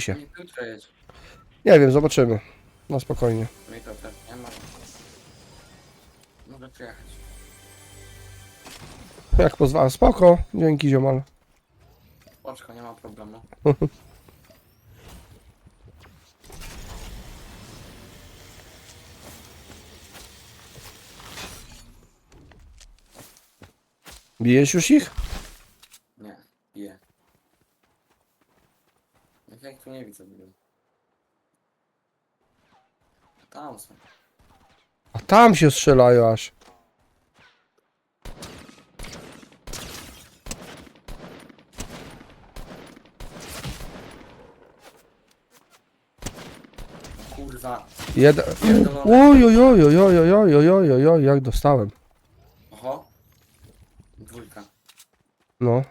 się. Nie jutro jedź. Nie wiem, zobaczymy. No spokojnie. Mi to też nie ma. Mogę przyjechać. Jak pozwala, spoko. Dzięki ziomal. Oczko, nie ma problemu. Bijesz już ich? Nie, piję. Jak, jak tu nie widzę byłem. Tam są. A tam się strzelają aż. Kurwa. Jeden. Oj, oj, oj, oj, oj, oj, oj, oj, oj, oj, oj, jak dostałem. Oho. Dwójka. No.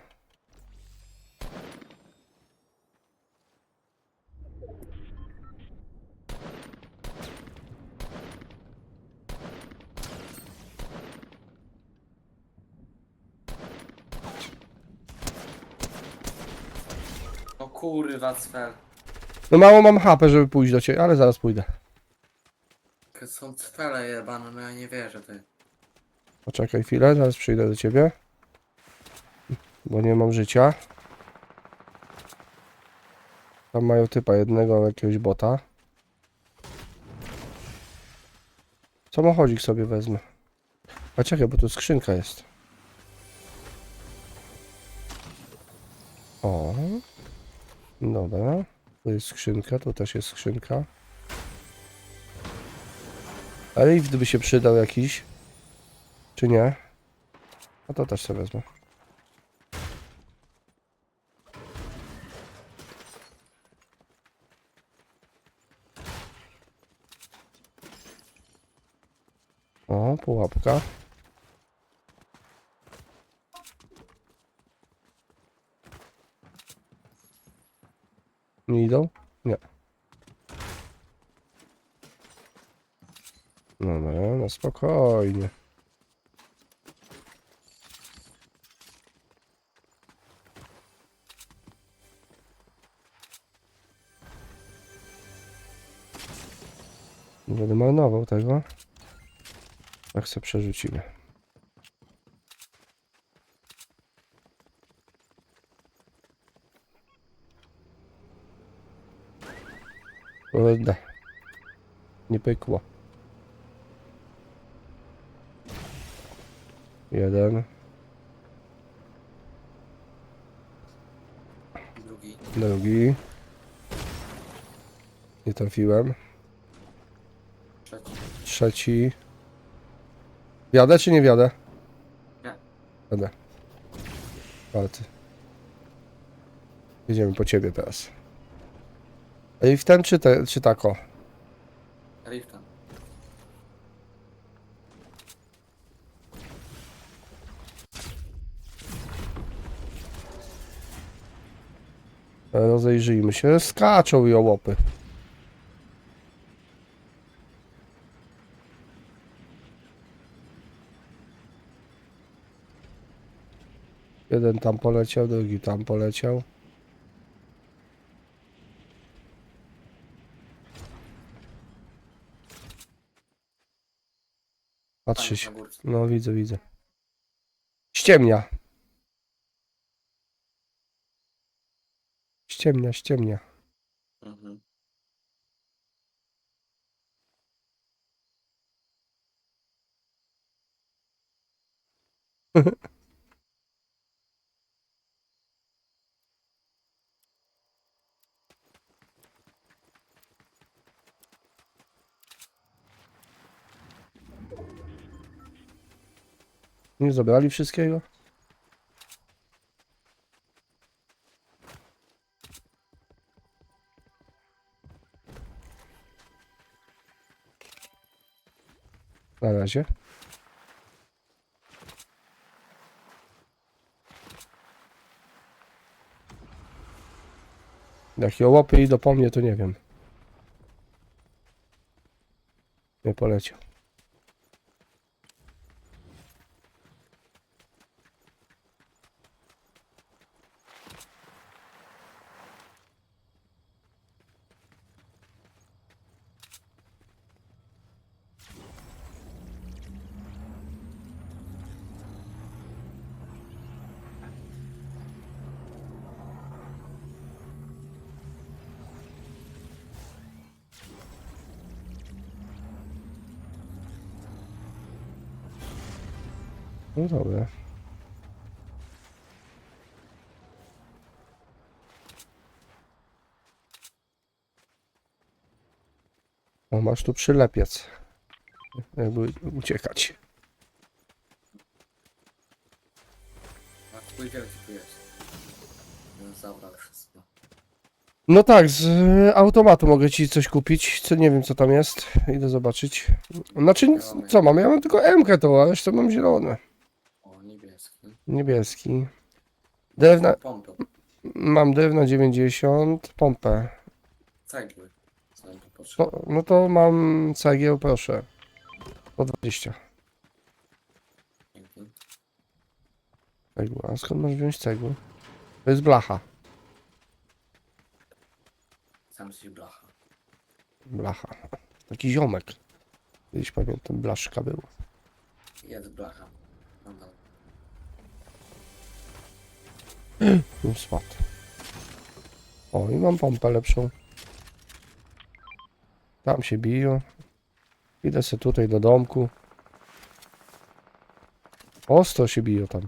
Kurwa, cwer. No mało mam HP, żeby pójść do ciebie, ale zaraz pójdę. To są cwele jebane, no ja nie wierzę ty. Poczekaj chwilę, zaraz przyjdę do ciebie. Bo nie mam życia. Tam mają typa jednego, jakiegoś bota. Samochodzik sobie wezmę. A czekaj, bo tu skrzynka jest. O. Dobra. Tu jest skrzynka, tu też jest skrzynka. A lift by się przydał jakiś. Czy nie? A to też sobie wezmę. O, pułapka. Idą? Nie. Dobra, no spokojnie. Nie będę tego. Tak sobie przerzucimy. Kurde. Nie pykło. Jeden, Drugi. drugi. Nie trafiłem. Trzeci. Trzeci. Wiadę czy nie wiadę? Nie. Wiadę. Warty. Jedziemy po ciebie teraz. I w ten czy, te, czy tako? Rifta. Rozejrzyjmy się. Skaczą i łopy. Jeden tam poleciał, drugi tam poleciał. Patrzy się. No widzę, widzę. Ściemnia. Ściemnia, ściemnia. Mhm. Nie zabrali wszystkiego? Na razie. Jak jołopy idą po mnie, to nie wiem. Nie poleciał. No dobra. O, masz tu przylepiec. Jakby uciekać. A twój wielki tu jest. No, zabrał wszystko. No tak, z automatu mogę ci coś kupić, co nie wiem co tam jest. Idę zobaczyć. Znaczy, nic- co mam? Ja mam tylko MK to, a resztę mam zielone. Niebieski. Drewna, Pompę. mam drewna 90, pompę. Cegły. Potrzeba? No, no to mam cegieł, proszę. Po 20. Dzięki. Cegła. A skąd masz wziąć cegły? To jest blacha. Sam się blacha. Blacha. Taki ziomek. Kiedyś pamiętam, blaszka był. Jest blacha. Nadal. I spadł. O, i mam pompę lepszą. Tam się biją. Idę sobie tutaj do domku. Ostro się biją tam.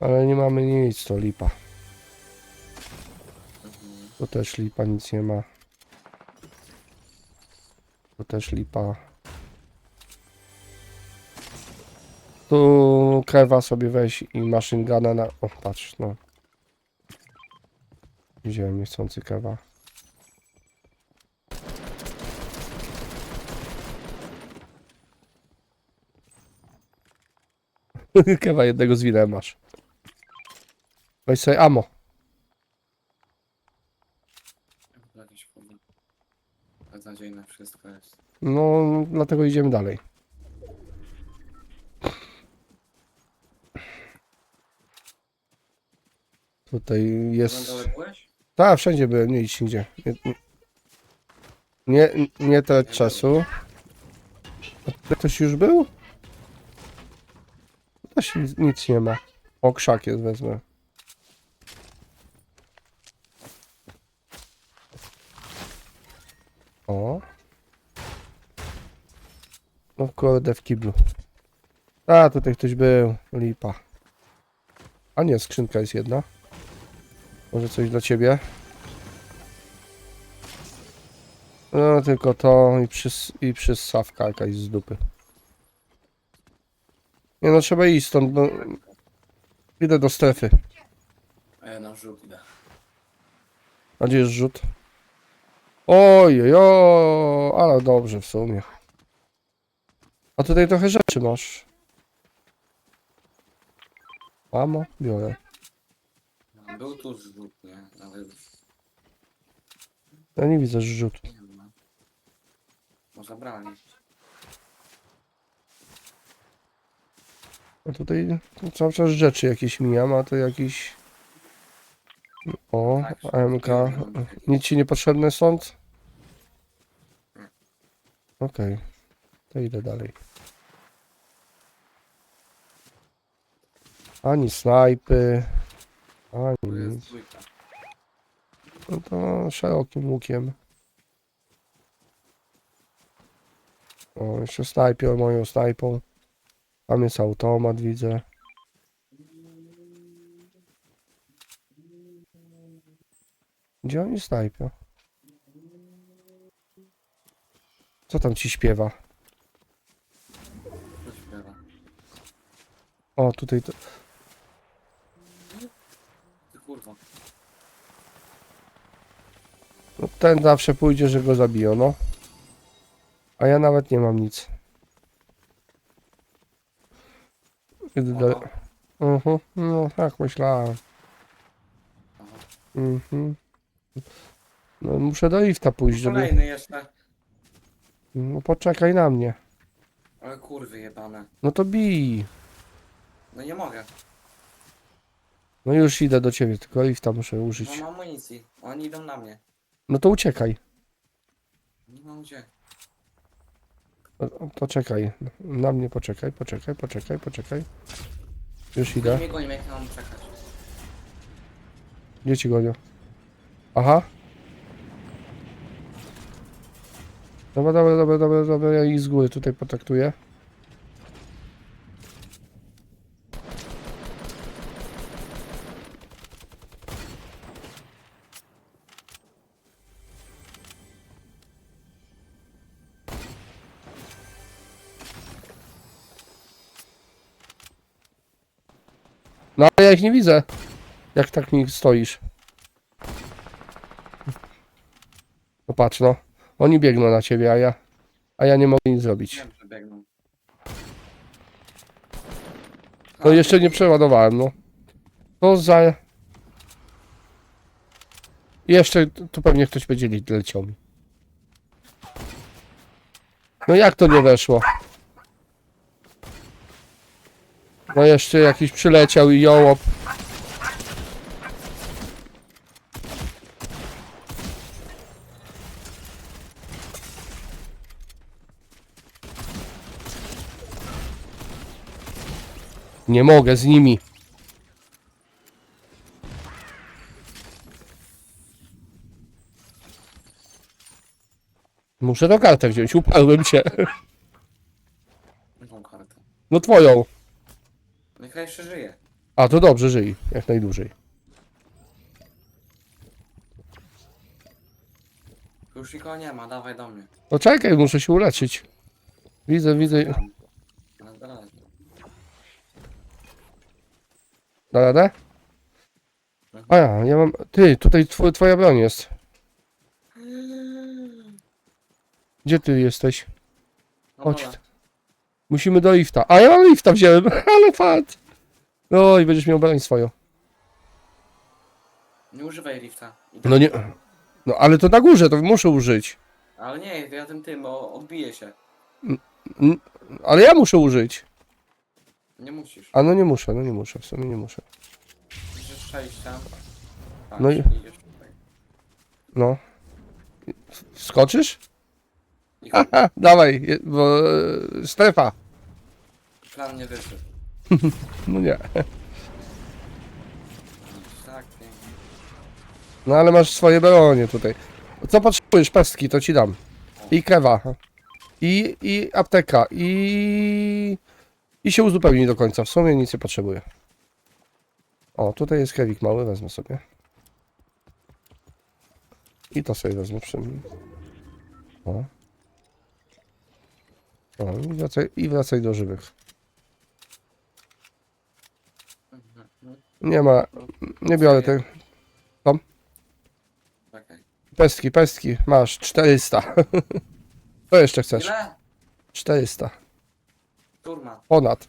Ale nie mamy nic, to lipa. To też lipa, nic nie ma. To też lipa. Tu kewa sobie weź i machine guna na... O, patrz, no. Wziąłem niechcący kewa. kewa jednego zwinę masz. Weź sobie amo. Kurwa. Beznadziejne wszystko jest. No, dlatego idziemy dalej. Tutaj jest. Tak, wszędzie byłem, nie idź nigdzie. Nie, nie, nie trać czasu. A tutaj ktoś już był? Też nic, nic nie ma. O, krzak jest, wezmę. O. No kurde w kiblu. A, tutaj ktoś był. Lipa. A nie, skrzynka jest jedna. Może coś dla ciebie? No tylko to i, przys i przysawka jakaś z dupy. Nie no, trzeba iść stąd, bo idę do strefy. A ja na rzut idę. A gdzie jest rzut? Ojej, o, ale dobrze w sumie. A tutaj trochę rzeczy masz. Mamo, biorę. Był tu zrzut, nie? Ale Ja nie widzę rzutu. nie ma. Bo zabrali. A tutaj cały czas rzeczy jakieś mijam, a to jakiś... O, Tak, AMK. Nic ci niepotrzebne stąd? Okej, to idę dalej. Ani snajpy, ani Tu jest nic. dwójka. No to szerokim łukiem. O, jeszcze snajpią moją snajpą. Tam jest automat, widzę. Gdzie oni snajpią? Co tam ci śpiewa? Śpiewa. O, tutaj to... Kurwa. No, ten zawsze pójdzie, że go zabiją, no. A ja nawet nie mam nic. Idę dalej. Mhm, no tak myślałem. Mhm. No muszę do lifta pójść, żeby... Kolejny jeszcze. No poczekaj na mnie. Ale kurwy jebane. No to bij. No nie mogę. No już idę do ciebie, tylko lifta muszę użyć. mam amunicji. Oni idą na mnie. No to uciekaj. Nie mam gdzie. O, Poczekaj. Na mnie poczekaj, poczekaj, poczekaj, poczekaj. Już idę. mnie goni, jak ja mam czekać. Gdzie ci gonią? Aha. Dobra, dobra, dobra, dobra, dobra, ja ich z góry tutaj potraktuję. No ale ja ich nie widzę. Jak tak mi stoisz. No patrz no. Oni biegną na ciebie, a ja... A ja nie mogę nic zrobić. Wiem, że biegną. No jeszcze nie przeładowałem, no. To za... Jeszcze tu pewnie ktoś będzie le- leciał mi. No jak to nie weszło? No jeszcze jakiś przyleciał i jołop. Nie mogę z nimi. Muszę do kartę wziąć, uparłem się. Jaką kartę? No twoją. Niech jeszcze żyje. A to dobrze, żyj. Jak najdłużej. Tu już nikogo nie ma, dawaj do mnie. No czekaj, muszę się uleczyć. Widzę, widzę. Dalej. Da radę? A ja, ja mam... Ty, tutaj tw twoja broń jest. Gdzie ty jesteś? No Chodź. dobra. Musimy do lifta. A ja mam lifta wziąłem, ale fat. No i będziesz miał broń swoją. Nie używaj lifta. No nie... No ale to na górze, to muszę użyć. Ale nie, ja tym tym, bo odbije się. Ale ja muszę użyć. Nie musisz. A no nie muszę, no nie muszę, w sumie nie muszę. Musisz przejść tam. Tak, No i- idziesz tutaj. No. Skoczysz? I Ha, dawaj, je- bo e, strefa. plan nie wyszedł. No nie. Tak, pięknie. No ale masz swoje bronie tutaj. Co potrzebujesz? Pestki, to ci dam. I kewa. I, i apteka. I... I się uzupełni do końca. W sumie nic nie potrzebuję. O, tutaj jest kewik mały, wezmę sobie. I to sobie wezmę przy mnie. O. O, i wracaj, i wracaj do żywych. Nie ma, nie biorę tej Czekaj. pestki, pestki. Masz 400. Co jeszcze chcesz? Ile? 400. Turma. Ponad.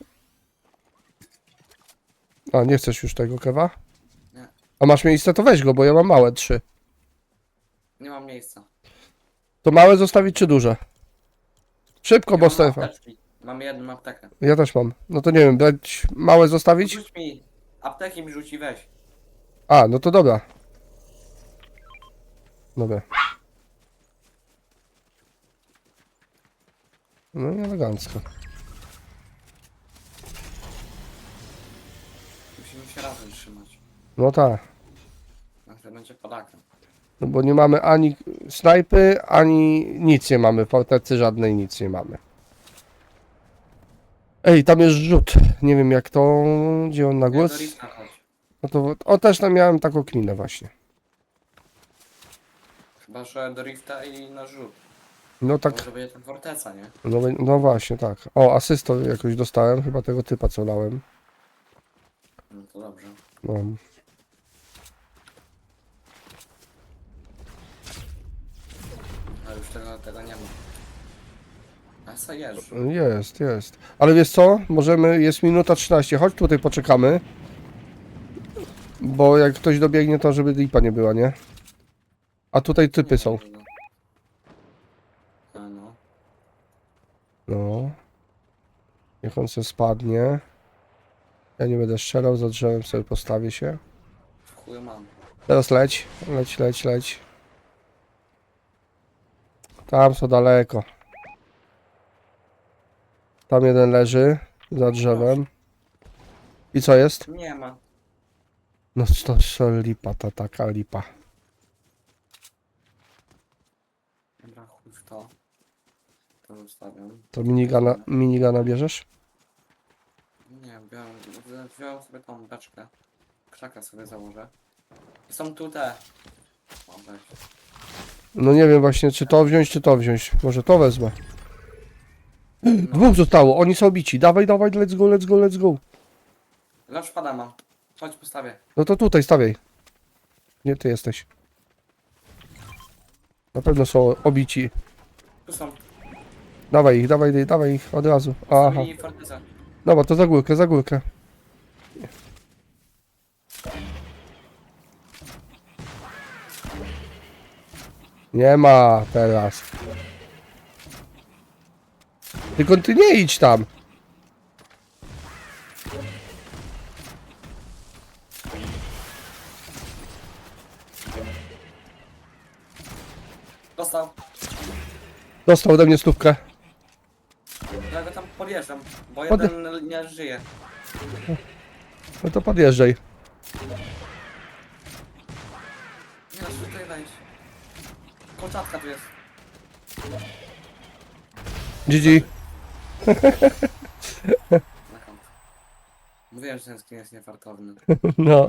A, nie chcesz już tego kewa? Nie. A masz miejsce, to weź go, bo ja mam małe trzy. Nie mam miejsca. To małe zostawić czy duże? Szybko, bo strefa. apteczki. Mam jedną aptekę. Ja też mam. No to nie wiem, brać małe zostawić? Rzuć mi. Apteki mi rzuci, weź. A, no to dobra. Dobra. No i elegancko. Musimy się razem trzymać. No tak. Nagle będzie padaka. No bo nie mamy ani snajpy, ani nic nie mamy. Fortecy żadnej nic nie mamy. Ej, tam jest rzut. Nie wiem jak to. Gdzie on na głos? No to o też tam miałem taką kminę właśnie. Chyba, że do Rifta i na rzut. No Tak. Może będzie ten forteca, nie? No, no właśnie, tak. O, asystę jakoś dostałem, chyba tego typa co dałem. No to dobrze. No. Ale już tego, tego nie ma. A co jeżdż? Jest, jest. Ale wiesz co? Możemy, jest minuta 13. Chodź tutaj poczekamy. Bo jak ktoś dobiegnie, to żeby lipa nie była, nie? A tutaj typy są. A no. No. Niech on sobie spadnie. Ja nie będę strzelał, za drzewem sobie postawię się. W chuju mam. Teraz leć, leć, leć, leć. Tam są daleko. Tam jeden leży za drzewem. I co jest? Nie ma. No to, to lipa, ta taka lipa. Dobra, chuj w to. To zostawiam. To minigana, minigana bierzesz? Nie, biorę, wziąłem sobie tą beczkę. Krzaka sobie założę. I są tu te. O, weź. No nie wiem właśnie, czy to wziąć, czy to wziąć. Może to wezmę. Dwóch zostało, oni są bici. Dawaj, dawaj, let's go, let's go, let's go. Lunchpada mam. Chodź, postawię. No to tutaj stawiaj. Nie ty jesteś. Na pewno są obici. Tu są. Dawaj ich, dawaj dawaj ich od razu. Aha. Postawili fortecę. Dobra, to za górkę, za górkę. Nie ma teraz. Tylko ty nie idź tam. Dostał. Dostał ode mnie stówkę. Ja go tam podjeżdżam, bo Pod- jeden nie żyje. No to podjeżdżaj. Nie da się tutaj wejść. Kolczatka tu jest. GG. Na. Mówiłem, że ten skin jest niefartowny. No.